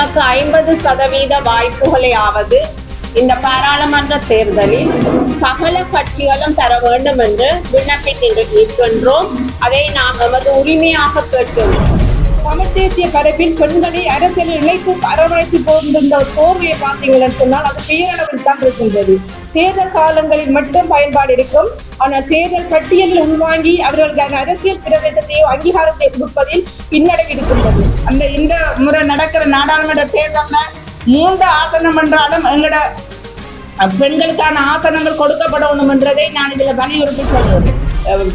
எமக்கு ஐம்பது சதவீத வாய்ப்புகளையாவது இந்த பாராளுமன்ற தேர்தலில் சகல கட்சிகளும் தர வேண்டும் என்று விண்ணப்பித்து நிற்கின்றோம். அதை நாம் நமது உரிமையாக கேட்கின்றோம் தமிழ் தேசிய பரப்பில் பெண்களை அரசியலில் இணைப்பு அரவணைத்து போகின்ற ஒரு பார்த்தீங்கன்னு சொன்னால் அது பேரளவில் தான் இருக்கின்றது. தேர்தல் காலங்களில் மட்டும் பயன்பாடு இருக்கும். ஆனால் தேர்தல் பட்டியலில் உள்வாங்கி அவர்களுக்கான அரசியல் பிரவேசத்தையோ அங்கீகாரத்தை கொடுப்பதில் பின்னடைவு இருக்கின்றது. அந்த இந்த முறை நடக்கிற நாடாளுமன்ற தேர்தல்ல மூன்று ஆசனம் என்றாலும் எங்களோட பெண்களுக்கான ஆசனங்கள் கொடுக்கப்படணும் என்றதை நான் இதுல வலியுறுத்தி சொல்கிறேன்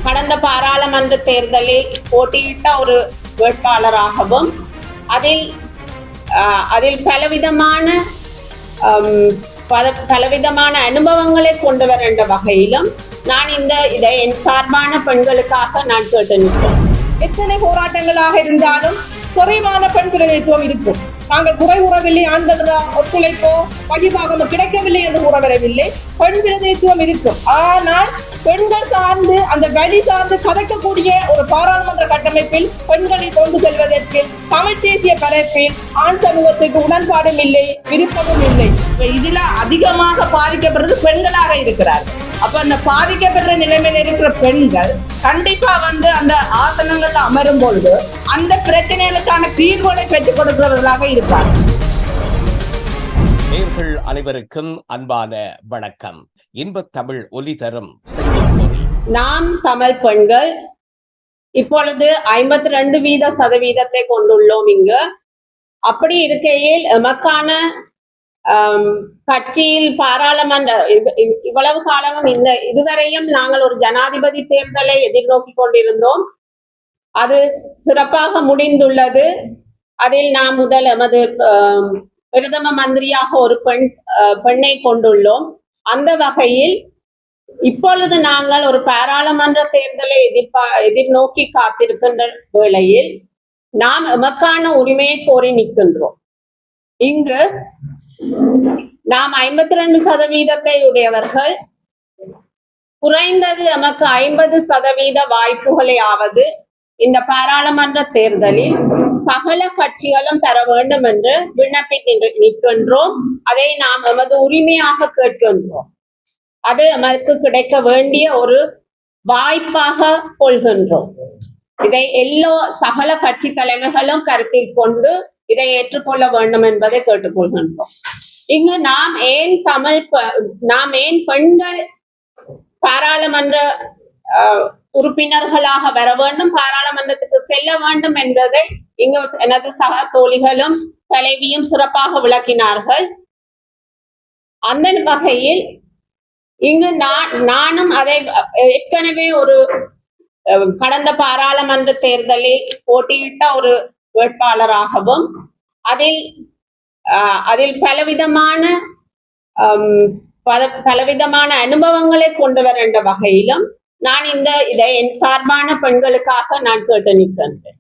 கடந்த பாராளுமன்ற தேர்தலில் போட்டியிட்ட ஒரு வேட்பாளராகவும் அதில் அதில் பலவிதமான பலவிதமான அனுபவங்களை கொண்டு வருகின்ற வகையிலும் நான் இந்த இதை என் சார்பான பெண்களுக்காக நான் கேட்டு நிற்கிறேன் எத்தனை போராட்டங்களாக இருந்தாலும் சிறைவான பெண் பிரதிநிதித்துவம் இருக்கும் நாங்கள் குறை கூறவில்லை ஆண்கள் ஒத்துழைப்போ பகிர்வாகமோ கிடைக்கவில்லை என்று கூற வரவில்லை. பெண் பிரதிநிதித்துவம் இருக்கும். ஆனால் பெண்கள் சார்ந்து அந்த வழி சார்ந்து கதைக்கக்கூடிய ஒரு பாராளுமன்ற கட்டமைப்பில் பெண்களை கொண்டு செல்வதற்கு தமிழ் தேசிய பரப்பில் ஆண் சமூகத்துக்கு உடன்பாடும் இல்லை விருப்பமும் இல்லை. இதுல அதிகமாக பாதிக்கப்படுறது பெண்களாக இருக்கிறார்கள். அப்ப அந்த பாதிக்கப்படுற நிலைமையில இருக்கிற பெண்கள் கண்டிப்பா வந்து அந்த ஆசனங்கள்ல அமரும் பொழுது அந்த பிரச்சனைகளுக்கான தீர்வுகளை பெற்றுக் கொடுக்கிறவர்களாக இருப்பார்கள் நேர்கள் அனைவருக்கும் அன்பான வணக்கம். இன்பத் தமிழ் ஒலி தரும் நாம் தமிழ் பெண்கள் இப்பொழுது ஐம்பத்தி ரெண்டு வீத சதவீதத்தை கொண்டுள்ளோம் இங்கு. அப்படி இருக்கையில் எமக்கான கட்சியில் பாராளுமன்ற இவ்வளவு காலமும் இந்த இதுவரையும் நாங்கள் ஒரு ஜனாதிபதி தேர்தலை எதிர்நோக்கி கொண்டிருந்தோம். அது சிறப்பாக முடிந்துள்ளது. அதில் நாம் முதல் எமது பிரதம மந்திரியாக ஒரு பெண் அஹ், பெண்ணை கொண்டுள்ளோம். அந்த வகையில் இப்பொழுது நாங்கள் ஒரு பாராளுமன்ற தேர்தலை எதிர்பா எதிர்நோக்கி காத்திருக்கின்ற வேளையில் நாம் எமக்கான உரிமையை கோரி நிற்கின்றோம். இங்கு நாம் ஐம்பத்தி ரெண்டு சதவீதத்தை உடையவர்கள். குறைந்தது நமக்கு ஐம்பது சதவீத வாய்ப்புகளையாவது இந்த பாராளுமன்ற தேர்தலில் சகல கட்சிகளும் தர வேண்டும் என்று விண்ணப்பித்து நிற்கின்றோம். அதை நாம் எமது உரிமையாக கேட்கின்றோம். அது நமக்கு கிடைக்க வேண்டிய ஒரு வாய்ப்பாக கொள்கின்றோம். இதை எல்லோ சகல கட்சி தலைமைகளும் கருத்தில் கொண்டு இதை ஏற்றுக்கொள்ள வேண்டும் என்பதை கேட்டுக்கொள்கின்றோம். இங்கு நாம் ஏன் தமிழ் நாம் ஏன் பெண்கள் பாராளுமன்ற உறுப்பினர்களாக வர வேண்டும் பாராளுமன்றத்துக்கு செல்ல வேண்டும் என்பதை இங்கு எனது சக தோழிகளும் தலைவியும் சிறப்பாக விளக்கினார்கள். அந்த வகையில் இங்கு நான் நானும் அதை ஏற்கனவே ஒரு அஹ், கடந்த பாராளுமன்ற தேர்தலில் போட்டியிட்ட ஒரு வேட்பாளராகவும் அதில் அதில் பலவிதமான ஹம், பல பலவிதமான அனுபவங்களை கொண்டு வரண்ட வகையிலும் நான் இந்த இதை என் சார்பான பெண்களுக்காக நான் கேட்டு நிற்கின்றேன்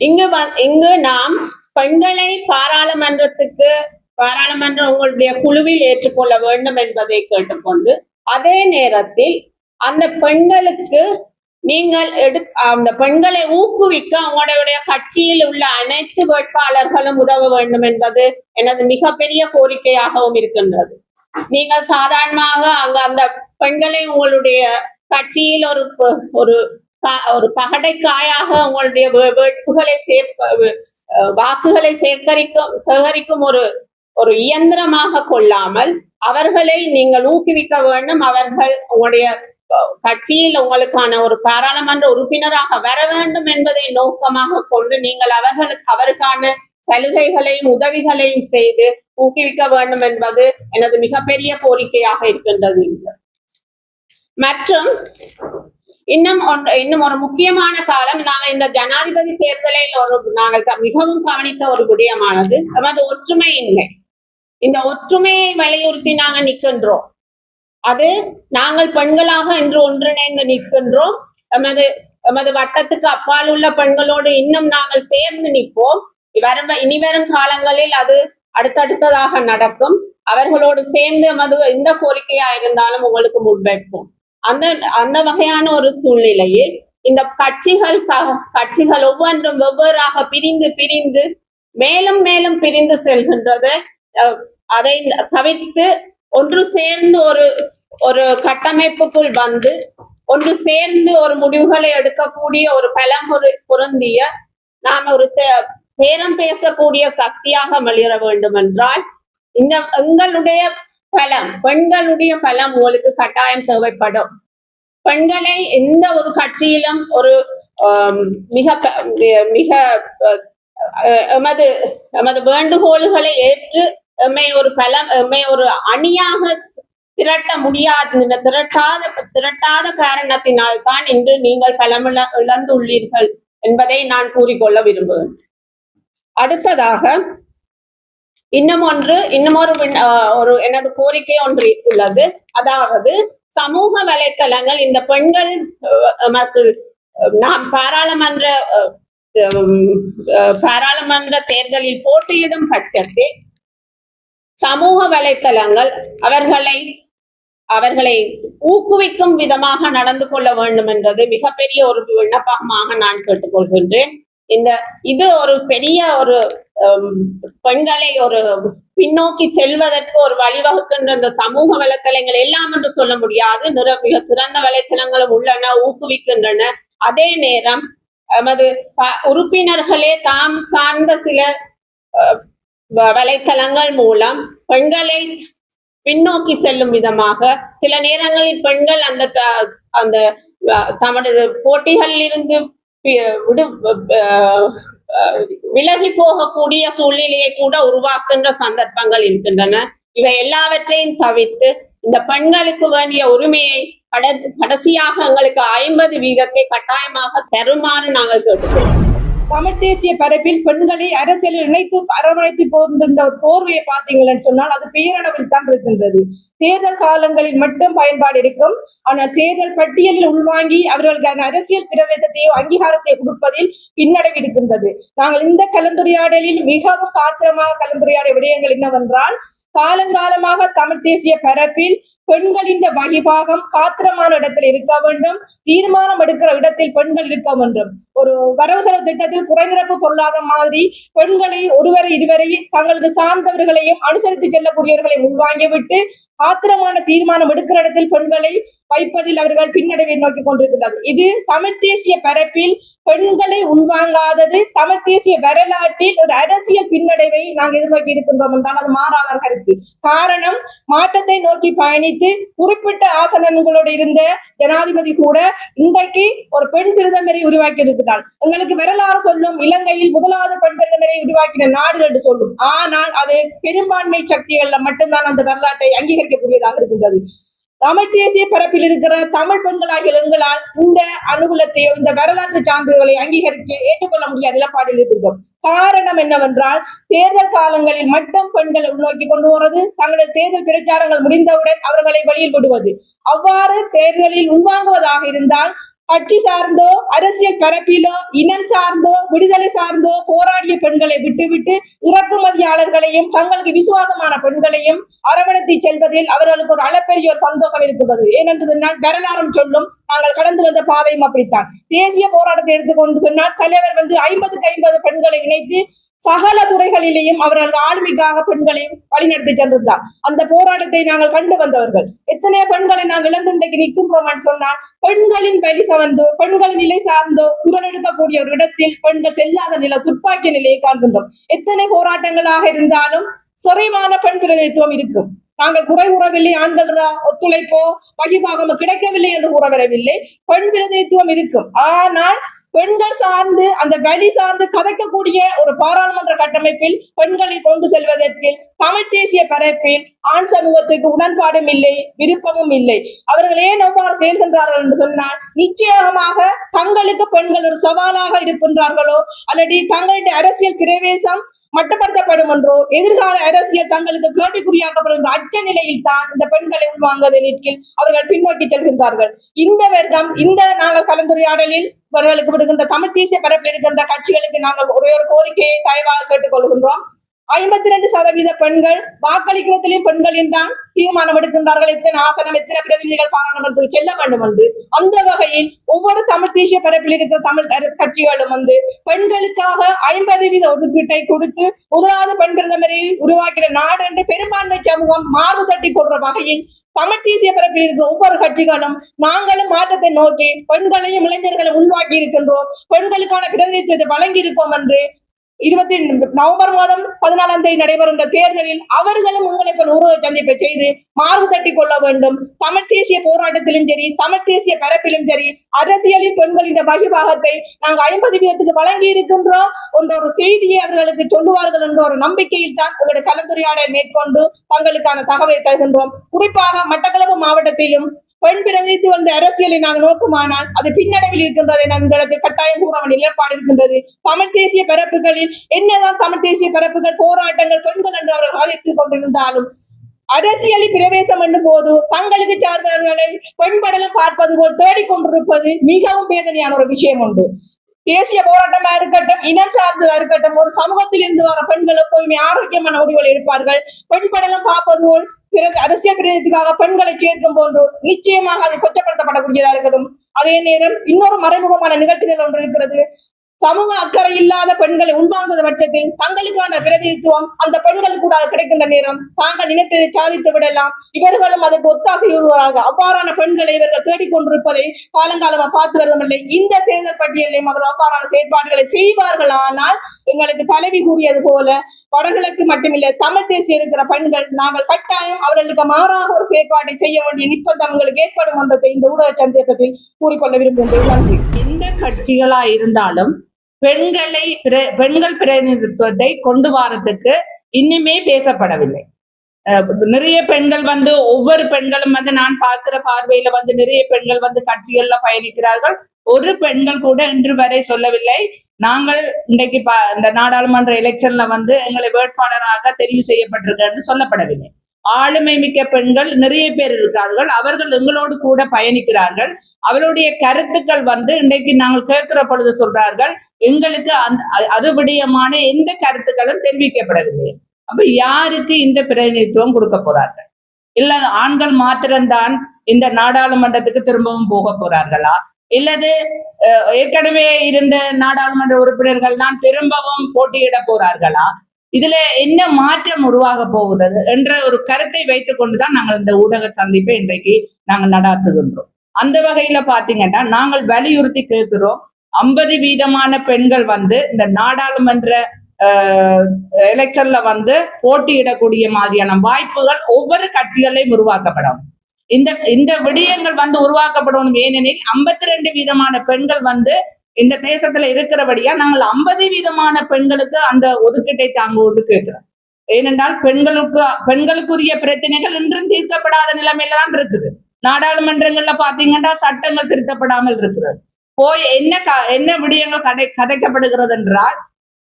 இங்கு இங்கு நாம் பெண்களை பாராளுமன்றத்துக்கு பாராளுமன்ற உங்களுடைய குழுவில் ஏற்றுக்கொள்ள வேண்டும் என்பதை கேட்டுக்கொண்டு அதே நேரத்தில் அந்த பெண்களுக்கு நீங்கள் எடு அந்த பெண்களை ஊக்குவிக்க உங்களுடைய கட்சியில் உள்ள அனைத்து வேட்பாளர்களும் உதவ வேண்டும் என்பது எனது மிகப்பெரிய கோரிக்கையாகவும் இருக்கின்றது. நீங்கள் சாதாரணமாக அங்க அந்த பெண்களை உங்களுடைய கட்சியில் ஒரு ஒரு ப- ஒரு பகடைக்காயாக உங்களுடைய வேட்புகளை சேர்க்க வாக்குகளை சேகரிக்கும் சேகரிக்கும் ஒரு ஒரு இயந்திரமாக கொள்ளாமல் அவர்களை நீங்கள் ஊக்குவிக்க வேண்டும். அவர்கள் உங்களுடைய கட்சியில் உங்களுக்கான ஒரு பாராளுமன்ற உறுப்பினராக வர வேண்டும் என்பதை நோக்கமாக கொண்டு நீங்கள் அவர்களுக்கு அவருக்கான சலுகைகளையும் உதவிகளையும் செய்து ஊக்குவிக்க வேண்டும் என்பது எனது மிகப்பெரிய கோரிக்கையாக இருக்கின்றது. மற்றும் இன்னும் ஒன்று இன்னும் ஒரு முக்கியமான காலம் நாங்கள் இந்த ஜனாதிபதி தேர்தலில் ஒரு நாங்கள் மிகவும் கவனித்த ஒரு விடயமானது நமது ஒற்றுமையின்மை இந்த ஒற்றுமையை வலியுறுத்தி நாங்கள் நிற்கின்றோம். அது நாங்கள் பெண்களாக இன்று ஒன்றிணைந்து நிற்கின்றோம். எமது எமது வட்டத்துக்கு அப்பால் உள்ள பெண்களோடு இன்னும் நாங்கள் சேர்ந்து நிற்போம். வரும் இனி வரும் காலங்களில் அது அடுத்தடுத்ததாக நடக்கும். அவர்களோடு சேர்ந்து எமது எந்த கோரிக்கையா இருந்தாலும் உங்களுக்கு முன்வைப்போம் அந்த அந்த வகையான ஒரு சூழ்நிலையில் இந்த கட்சிகள் சக கட்சிகள் ஒவ்வொன்றும் வெவ்வேறாக பிரிந்து பிரிந்து மேலும் மேலும் பிரிந்து செல்கின்றது. அஹ், அதை தவிர்த்து ஒன்று சேர்ந்து ஒரு ஒரு கட்டமைப்புக்குள் வந்து ஒன்று சேர்ந்து ஒரு முடிவுகளை எடுக்கக்கூடிய ஒரு பலம் பொருந்திய நாம் ஒரு தே- பேரம் பேசக்கூடிய சக்தியாக மலிர வேண்டும் என்றால் இந்த எங்களுடைய பலம் பெண்களுடைய பலம் உங்களுக்கு கட்டாயம் தேவைப்படும். பெண்களை எந்த ஒரு கட்சியிலும் ஒரு மிக மிக அஹ், எமது எமது வேண்டுகோள்களை ஏற்று எம்மை ஒரு பலம் எம்மை ஒரு அணியாக திரட்ட முடியாத திரட்டாத திரட்டாத காரணத்தினால் தான் இன்று நீங்கள் பலமிழ இழந்துள்ளீர்கள் என்பதை நான் கூறிக்கொள்ள விரும்புகிறேன். அடுத்ததாக இன்னும் ஒன்று இன்னும் ஒரு விண்ண- ஒரு எனது கோரிக்கை ஒன்று உள்ளது. அதாவது சமூக வலைத்தளங்கள் இந்த பெண்கள் நமக்கு நாம் பாராளுமன்ற பாராளுமன்ற தேர்தலில் போட்டியிடும் பட்சத்தில் சமூக வலைத்தளங்கள் அவர்களை அவர்களை ஊக்குவிக்கும் விதமாக நடந்து கொள்ள வேண்டும் என்றது மிகப்பெரிய ஒரு விண்ணப்பமாக நான் கேட்டுக்கொள்கின்றேன். இந்த இது ஒரு பெரிய ஒரு பெண்களை ஒரு பின்னோக்கி செல்வதற்கு ஒரு வழிவகுக்கின்ற இந்த சமூக வலைத்தளங்கள் எல்லாம் என்று சொல்ல முடியாது. நிற மிக சிறந்த வலைத்தளங்களும் உள்ளன ஊக்குவிக்கின்றன. அதே நேரம் எமது உறுப்பினர்களே தாம் சார்ந்த சில அஹ், வலைத்தளங்கள் மூலம் பெண்களை பின்னோக்கி செல்லும் விதமாக சில நேரங்களில் பெண்கள் அந்த த- அந்த தமது போட்டிகளில் இருந்து விடு அஹ், அஹ், விலகி போகக்கூடிய சூழ்நிலையை கூட உருவாக்குகின்ற சந்தர்ப்பங்கள் இருக்கின்றன. இவை எல்லாவற்றையும் தவிர்த்து இந்த பெண்களுக்கு வேண்டிய உரிமையை கடைசியாக எங்களுக்கு ஐம்பது வீதத்தை கட்டாயமாக தருமாறு நாங்கள் கேட்டுக்கொள்வோம் தமிழ் தேசிய பரப்பில் பெண்களை அரசியலில் இணைத்து அரவணைத்து கொண்டிருந்த போர்வையை பார்த்தீங்கன்னு சொன்னால் அது பேரளவில் தான் இருக்கின்றது. தேர்தல் காலங்களில் மட்டும் பயன்பாடு இருக்கும். ஆனால் தேர்தல் பட்டியலில் உள்வாங்கி அவர்களுக்கான அரசியல் பிரவேசத்தையோ அங்கீகாரத்தை கொடுப்பதில் பின்னடைவு இருக்கின்றது. நாங்கள் இந்த கலந்துரையாடலில் மிகவும் காத்திரமாக கலந்துரையாடிய விடயங்கள் என்னவென்றால் காலங்காலமாக தமிழ் தேசிய பரப்பில் பெண்களின் வகிபாகம் காத்திரமான இடத்தில் இருக்க வேண்டும் தீர்மானம் எடுக்கிற இடத்தில் பெண்கள் இருக்க வேண்டும். ஒரு வரவு செலவு திட்டத்தில் குறைநிரப்பு பொருளாதார மாதிரி பெண்களை ஒருவரை இருவரை தங்களுக்கு சார்ந்தவர்களையும் அனுசரித்து செல்லக்கூடியவர்களை உள்வாங்கிவிட்டு ஆத்திரமான தீர்மானம் எடுக்கிற இடத்தில் பெண்களை வைப்பதில் அவர்கள் பின்னடைவை நோக்கி கொண்டிருக்கிறார்கள் இது தமிழ் தேசிய பரப்பில் பெண்களை உள்வாங்காதது தமிழ் தேசிய வரலாற்றில் ஒரு அரசியல் பின்னடைவை நாங்கள் எதிர்நோக்கி இருக்கின்றோம் என்றால் அது மாறாத கருத்து. காரணம் மாற்றத்தை நோக்கி பயணித்து குறிப்பிட்ட ஆசனங்களோடு இருந்த ஜனாதிபதி கூட இன்றைக்கு ஒரு பெண் பிரதமரை உருவாக்கி இருக்கிறார் எங்களுக்கு வரலாறு சொல்லும் இலங்கையில் முதலாவது பெண் பிரதமரை உருவாக்கின நாடு என்று சொல்லும். ஆனால் அது பெரும்பான்மை சக்திகள்ல மட்டும்தான் அந்த வரலாற்றை அங்கீகரிக்கக்கூடியதாக இருக்கின்றது. தமிழ் தேசிய பரப்பில் இருக்கிற தமிழ் பெண்களாகிய எங்களால் இந்த அனுகூலத்தையோ இந்த வரலாற்று சான்றுகளை அங்கீகரிக்க ஏற்றுக்கொள்ள முடியாத நிலப்பாடில் இருக்கிறோம் காரணம் என்னவென்றால் தேர்தல் காலங்களில் மட்டும் பெண்களை உள்நோக்கி கொண்டு வருவது தங்களது தேர்தல் பிரச்சாரங்கள் முடிந்தவுடன் அவர்களை வெளியில் விடுவது அவ்வாறு தேர்தலில் உள்வாங்குவதாக இருந்தால் கட்சி சார்ந்தோ அரசியல் பரப்பிலோ இனம் சார்ந்தோ விடுதலை சார்ந்தோ போராடிய பெண்களை விட்டுவிட்டு இறக்குமதியாளர்களையும் தங்களுக்கு விசுவாசமான பெண்களையும் அரவணைத்து செல்வதில் அவர்களுக்கு ஒரு அளப்பெரிய ஒரு சந்தோஷம் இருக்கின்றது. ஏனென்று சொன்னால் வரலாறும் சொல்லும் நாங்கள் கடந்து வந்த பாதையும் அப்படித்தான். தேசிய போராட்டத்தை எடுத்துக்கொண்டு சொன்னால் தலைவர் வந்து ஐம்பதுக்கு ஐம்பது பெண்களை இணைத்து சகல துறைகளிலேயும் அவர்கள் ஆளுமைக்காக பெண்களையும் வழிநடத்தி சென்றிருந்தார். அந்த போராட்டத்தை நாங்கள் கண்டு வந்தவர்கள். எத்தனை பெண்களை நாங்கள் இழந்து இன்றைக்கு நிற்கின்றோம் சொன்னால் பெண்களின் வழி சவந்தோ பெண்களின் நிலை சார்ந்தோ குரல் எடுக்கக்கூடிய ஒரு இடத்தில் பெண்கள் செல்லாத நிலை துப்பாக்கிய நிலையை காண்கின்றோம். எத்தனை போராட்டங்களாக இருந்தாலும் சிறைமான பெண் பிரதிநிதித்துவம் இருக்கும். நாங்கள் குறை உறவில்லை ஆண்கள் ஒத்துழைப்போ பகிர்வாகமோ கிடைக்கவில்லை என்று கூற வரவில்லை. பெண் பிரதிநிதித்துவம் இருக்கும். ஆனால் பெண்கள் சார்ந்து அந்த வழி சார்ந்து கதைக்கக்கூடிய ஒரு பாராளுமன்ற கட்டமைப்பில் பெண்களை கொண்டு செல்வதற்கு தமிழ் தேசிய பரப்பில் ஆண் சமூகத்துக்கு உடன்பாடும் இல்லை விருப்பமும் இல்லை. அவர்கள் ஏன் அவ்வாறு செயல்கின்றார்கள் என்று சொன்னால் நிச்சயமாக தங்களுக்கு பெண்கள் ஒரு சவாலாக இருக்கின்றார்களோ அல்லது தங்களுடைய அரசியல் பிரவேசம் மட்டுப்படுத்தப்படும் என்றோ எதிர்கால அரசியல் தங்களுக்கு கேள்விக்குறியாக்கப்படும் அச்ச நிலையில் தான் இந்த பெண்களை உள்வாங்குவதை நிற்கில் அவர்கள் பின்னோக்கி செல்கின்றார்கள். இந்த வருடம் இந்த நாங்கள் கலந்துரையாடலில் இவர்களுக்கு விடுகின்ற தமிழ் தேசிய பரப்பில் இருக்கின்ற கட்சிகளுக்கு நாங்கள் ஒரே ஒரு கோரிக்கையை தயவாக கேட்டுக்கொள்கின்றோம். ஐம்பத்தி ரெண்டு சதவீத பெண்கள் வாக்களிக்கிறதிலும் பெண்களின் தான் தீர்மானம் எடுக்கின்றார்கள். எத்தனை ஆசனம் எத்தனை பிரதிநிதிகள் பாராளுமன்றத்துக்கு செல்ல வேண்டும் என்று அந்த வகையில் ஒவ்வொரு தமிழ் தேசிய பரப்பில் இருக்கிற தமிழ் கட்சிகளும் வந்து பெண்களுக்காக ஐம்பது வீத ஒதுக்கீட்டை கொடுத்து முதலாவது பெண் பிரதமரை உருவாக்கிற நாடு என்று பெரும்பான்மை சமூகம் மார்பு தட்டி கொள்ற வகையில் தமிழ் தேசிய பரப்பில் இருக்கிற ஒவ்வொரு கட்சிகளும் நாங்களும் மாற்றத்தை நோக்கி பெண்களையும் இளைஞர்களையும் உள்வாக்கி இருக்கின்றோம். பெண்களுக்கான பிரதிநிதித்துவத்தை வழங்கி இருக்கோம் என்று இருபத்தி நவம்பர் மாதம் பதினாலாம் தேதி நடைபெறுகின்ற தேர்தலில் அவர்களும் உங்களை உருவ சந்திப்பை செய்து மார்பு தட்டி கொள்ள வேண்டும். தமிழ் தேசிய போராட்டத்திலும் சரி தமிழ் தேசிய பரப்பிலும் சரி அரசியலில் பெண்களின் பகிர்வாகத்தை நாங்கள் ஐம்பது வீதத்துக்கு வழங்கி இருக்கின்றோம் என்ற ஒரு செய்தியை அவர்களுக்கு சொல்லுவார்கள் என்ற ஒரு நம்பிக்கையில் தான் உங்களுடைய கலந்துரையாடலை மேற்கொண்டு தங்களுக்கான தகவலை தருகின்றோம். குறிப்பாக மட்டக்களப்பு மாவட்டத்திலும் பெண் பிரதிநிதித்துவ வந்த அரசியலை நாங்கள் நோக்குமானால் அது பின்னடைவில் இருக்கின்றதை. நான் இந்த இடத்தில் கட்டாயம் கூற நிலைப்பாடு இருக்கின்றது. தமிழ் தேசிய பரப்புகளில் என்னதான் தமிழ் தேசிய பரப்புகள் போராட்டங்கள் பெண்கள் என்று அவர்கள் வாதித்துக் கொண்டிருந்தாலும் அரசியலில் பிரவேசம் பண்ணும் போது தங்களுக்கு சார்ந்தவர்களை பெண்படலும் பார்ப்பது போல் தேடிக்கொண்டிருப்பது மிகவும் வேதனையான ஒரு விஷயம் உண்டு. தேசிய போராட்டமா இருக்கட்டும் இனம் சார்ந்ததா இருக்கட்டும் ஒரு சமூகத்தில் இருந்து வர பெண்கள் எப்போதுமே ஆரோக்கியமான முடிவுகள் எடுப்பார்கள். பெண் படலம் பார்ப்பது போல் பிறகு அரசியல் பிரதிநிதிக்காக பெண்களை சேர்க்கும் போன்று நிச்சயமாக அது கொச்சப்படுத்தப்படக்கூடியதா இருக்கட்டும். அதே நேரம் இன்னொரு மறைமுகமான நிகழ்ச்சிகள் ஒன்று இருக்கிறது. சமூக அக்கறை இல்லாத பெண்களை உள்வாங்குவது பட்சத்தில் தங்களுக்கான பிரதிநிதித்துவம் அந்த பெண்கள் கூட கிடைக்கின்ற நேரம் தாங்கள் நினைத்ததை சாதித்து விடலாம். இவர்களும் அதுக்கு ஒத்தாசை வருவார்கள் அவ்வாறான பெண்களை இவர்கள் தேடிக்கொண்டிருப்பதை காலங்காலமா பார்த்து வருவதில்லை. இந்த தேர்தல் பட்டியலையும் அவர்கள் அவ்வாறான செயற்பாடுகளை செய்வார்கள். ஆனால் எங்களுக்கு தலைவி கூறியது போல வடகிழக்கு மட்டுமில்லை தமிழ் தேசிய இருக்கிற பெண்கள் நாங்கள் கட்டாயம் அவர்களுக்கு மாறாக ஒரு செயற்பாட்டை செய்ய வேண்டிய நிப்பந்தம் உங்களுக்கு ஏற்படும் என்றதை இந்த ஊடக சந்தேகத்தில் கூறிக்கொள்ள விரும்புகின்றேன் நன்றி. எந்த கட்சிகளா இருந்தாலும் பெண்களை பிர- பெண்கள் பிரதிநிதித்துவத்தை கொண்டு வரதுக்கு இன்னுமே பேசப்படவில்லை. நிறைய பெண்கள் வந்து ஒவ்வொரு பெண்களும் வந்து நான் பார்க்கிற பார்வையில வந்து நிறைய பெண்கள் வந்து கட்சிகள்ல பயணிக்கிறார்கள். ஒரு பெண்கள் கூட இன்று வரை சொல்லவில்லை. நாங்கள் இன்றைக்கு இந்த நாடாளுமன்ற எலெக்ஷன்ல வந்து எங்களை வேட்பாளராக தெரிவு செய்யப்பட்டிருக்கிறது சொல்லப்படவில்லை. ஆளுமை மிக்க பெண்கள் நிறைய பேர் இருக்கிறார்கள் அவர்கள் எங்களோடு கூட பயணிக்கிறார்கள். அவருடைய கருத்துக்கள் வந்து இன்றைக்கு நாங்கள் கேட்கிற பொழுது சொல்றார்கள் எங்களுக்கு அந்த அ- எந்த கருத்துக்களும் தெரிவிக்கப்படவில்லை. அப்ப யாருக்கு இந்த பிரதிநிதித்துவம் கொடுக்க போறார்கள்? இல்ல ஆண்கள் மாத்திரம்தான் இந்த நாடாளுமன்றத்துக்கு திரும்பவும் போக போறார்களா? இல்லது ஏற்கனவே இருந்த நாடாளுமன்ற உறுப்பினர்கள் தான் திரும்பவும் போட்டியிட போறார்களா? இதுல என்ன மாற்றம் உருவாக போகிறது என்ற ஒரு கருத்தை வைத்துக் கொண்டுதான் நாங்கள் இந்த ஊடக சந்திப்பை இன்றைக்கு நாங்கள் நடாத்துகின்றோம். அந்த வகையில பாத்தீங்கன்னா நாங்கள் வலியுறுத்தி கேட்கிறோம் ஐம்பது வீதமான பெண்கள் வந்து இந்த நாடாளுமன்ற எலெக்ஷன்ல வந்து போட்டியிடக்கூடிய மாதிரியான வாய்ப்புகள் ஒவ்வொரு கட்சிகளையும் உருவாக்கப்படும். இந்த இந்த விடயங்கள் வந்து உருவாக்கப்படணும் ஏனெனில் ஐம்பத்தி ரெண்டு வீதமான பெண்கள் வந்து இந்த தேசத்துல இருக்கிறபடியா நாங்கள் ஐம்பது வீதமான பெண்களுக்கு அந்த ஒதுக்கீட்டை தாங்குவோம்னு கேட்கிறோம். ஏனென்றால் பெண்களுக்கு பெண்களுக்குரிய பிரச்சனைகள் இன்றும் தீர்க்கப்படாத நிலைமையில தான் இருக்குது. நாடாளுமன்றங்கள்ல பாத்தீங்கன்னா சட்டங்கள் திருத்தப்படாமல் இருக்கிறது. போய் என்ன க- என்ன விடயங்கள் கதை கதைக்கப்படுகிறது என்றால்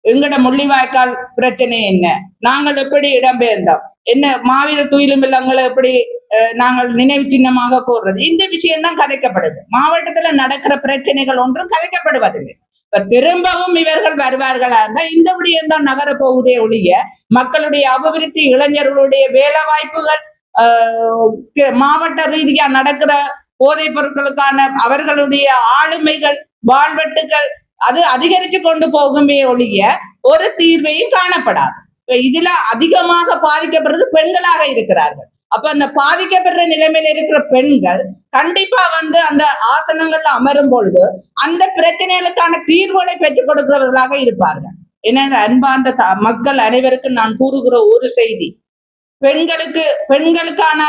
எங்கட முள்ளிவாய்க்கால் பிரச்சனை என்ன? நாங்கள் எப்படி இடம்பெயர்ந்தோம் என்ன மாவீர துயிலும் இல்லங்களை எப்படி நாங்கள் நினைவு சின்னமாக கூறுறது. இந்த விஷயம் தான் கதைக்கப்படுது. மாவட்டத்துல நடக்கிற பிரச்சனைகள் ஒன்றும் கதைக்கப்படுவதில்லை. இப்ப திரும்பவும் இவர்கள் வருவார்களா இருந்தா இந்த விடயம் தான் நகர போகுதே ஒழிய மக்களுடைய அபிவிருத்தி இளைஞர்களுடைய வேலை வாய்ப்புகள் ஆஹ், மாவட்ட ரீதியா நடக்கிற போதைப் பொருட்களுக்கான அவர்களுடைய ஆளுமைகள் வாழ்வெட்டுகள் அது அதிகரித்து கொண்டு போகுமே ஒழிய ஒரு தீர்வையும் காணப்படாது. இதுல அதிகமாக பாதிக்கப்படுறது பெண்களாக இருக்கிறார்கள். அப்ப அந்த பாதிக்கப்படுற நிலைமையில இருக்கிற பெண்கள் கண்டிப்பா வந்து அந்த ஆசனங்கள்ல அமரும் பொழுது அந்த பிரச்சனைகளுக்கான தீர்வுகளை பெற்றுக் கொடுக்கிறவர்களாக இருப்பார்கள். எனவே அன்பார்ந்த த- மக்கள் அனைவருக்கும் நான் கூறுகிற ஒரு செய்தி. பெண்களுக்கு பெண்களுக்கான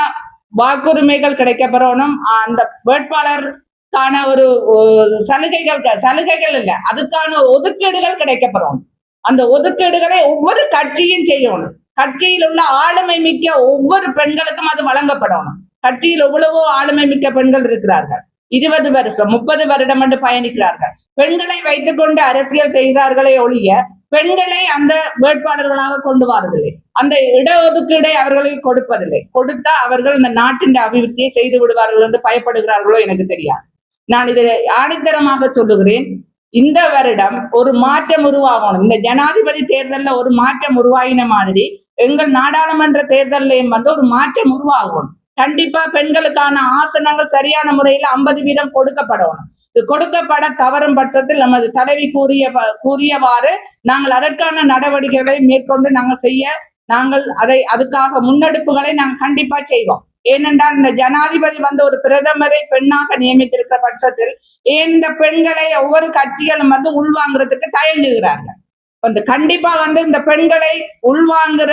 வாக்குரிமைகள் கிடைக்கப்பெறணும். அந்த வேட்பாளருக்கான ஒரு சலுகைகள் சலுகைகள் இல்ல. அதுக்கான ஒதுக்கீடுகள் கிடைக்கப்பெறணும். அந்த ஒதுக்கீடுகளை ஒவ்வொரு கட்சியும் செய்யணும். கட்சியில் உள்ள ஆளுமை மிக்க ஒவ்வொரு பெண்களுக்கும் அது வழங்கப்படணும். கட்சியில் எவ்வளவோ ஆளுமை மிக்க பெண்கள் இருக்கிறார்கள். இருபது வருஷம் முப்பது வருடம் என்று பயணிக்கிறார்கள். பெண்களை வைத்துக்கொண்டு அரசியல் செய்கிறார்களே ஒழிய பெண்களை அந்த வேட்பாளர்களாக கொண்டு வரதில்லை. அந்த இடஒதுக்கீடை அவர்களுக்கு கொடுப்பதில்லை. கொடுத்தா அவர்கள் இந்த நாட்டின் அபிவிருத்தியை செய்து விடுவார்கள் என்று பயப்படுகிறார்களோ எனக்கு தெரியாது. நான் இதை ஆணித்தரமாக சொல்லுகிறேன். இந்த வருடம் ஒரு மாற்றம் உருவாகணும். இந்த ஜனாதிபதி தேர்தலில் ஒரு மாற்றம் உருவாகின மாதிரி எங்கள் நாடாளுமன்ற தேர்தலையும் வந்து ஒரு மாற்றம் உருவாகும் கண்டிப்பா பெண்களுக்கான ஆசனங்கள் சரியான முறையில் ஐம்பது வீதம் கொடுக்கப்படணும். இது கொடுக்கப்பட தவறும் பட்சத்தில் நமது தலைவி கூறிய கூறியவாறு நாங்கள் அதற்கான நடவடிக்கைகளை மேற்கொண்டு நாங்கள் செய்ய நாங்கள் அதை அதுக்காக முன்னெடுப்புகளை நாங்கள் கண்டிப்பா செய்வோம். ஏனென்றால் இந்த ஜனாதிபதி வந்து ஒரு பிரதமரை பெண்ணாக நியமித்திருக்கிற பட்சத்தில் ஏன் இந்த பெண்களை ஒவ்வொரு கட்சிகளும் வந்து உள்வாங்குறதுக்கு தயங்குகிறார்கள்? வந்து கண்டிப்பா வந்து இந்த பெண்களை உள்வாங்குற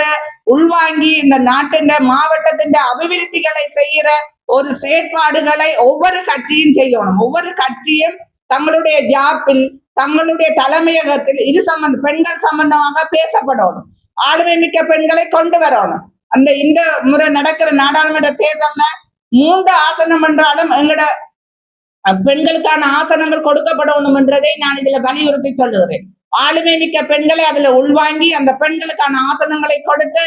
உள்வாங்கி இந்த நாட்டின் மாவட்டத்தின் அபிவிருத்திகளை செய்யற ஒரு செயற்பாடுகளை ஒவ்வொரு கட்சியும் செய்யணும். ஒவ்வொரு கட்சியும் தங்களுடைய ஜாப்பில் தங்களுடைய தலைமையகத்தில் இது சம்பந்த பெண்கள் சம்பந்தமாக பேசப்படணும். ஆளுமை மிக்க பெண்களை கொண்டு வரணும். அந்த இந்த முறை நடக்கிற நாடாளுமன்ற தேர்தல்ல மூன்று ஆசனம் என்றாலும் எங்கட பெண்களுக்கான ஆசனங்கள் கொடுக்கப்படணும் என்றதை நான் இதுல வலியுறுத்தி சொல்லுகிறேன். ஆளுமை மிக்க பெண்களை அதுல உள்வாங்கி அந்த பெண்களுக்கான ஆசனங்களை கொடுத்து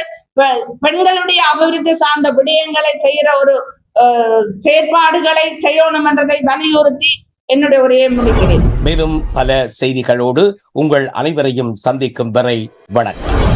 பெண்களுடைய அபிவிருத்தி சார்ந்த விடயங்களை செய்யற ஒரு அஹ், செயற்பாடுகளை செய்யணும் என்றதை வலியுறுத்தி என்னுடைய உரையை முடிக்கிறேன். மேலும் பல செய்திகளோடு உங்கள் அனைவரையும் சந்திக்கும் வரை வணக்கம்.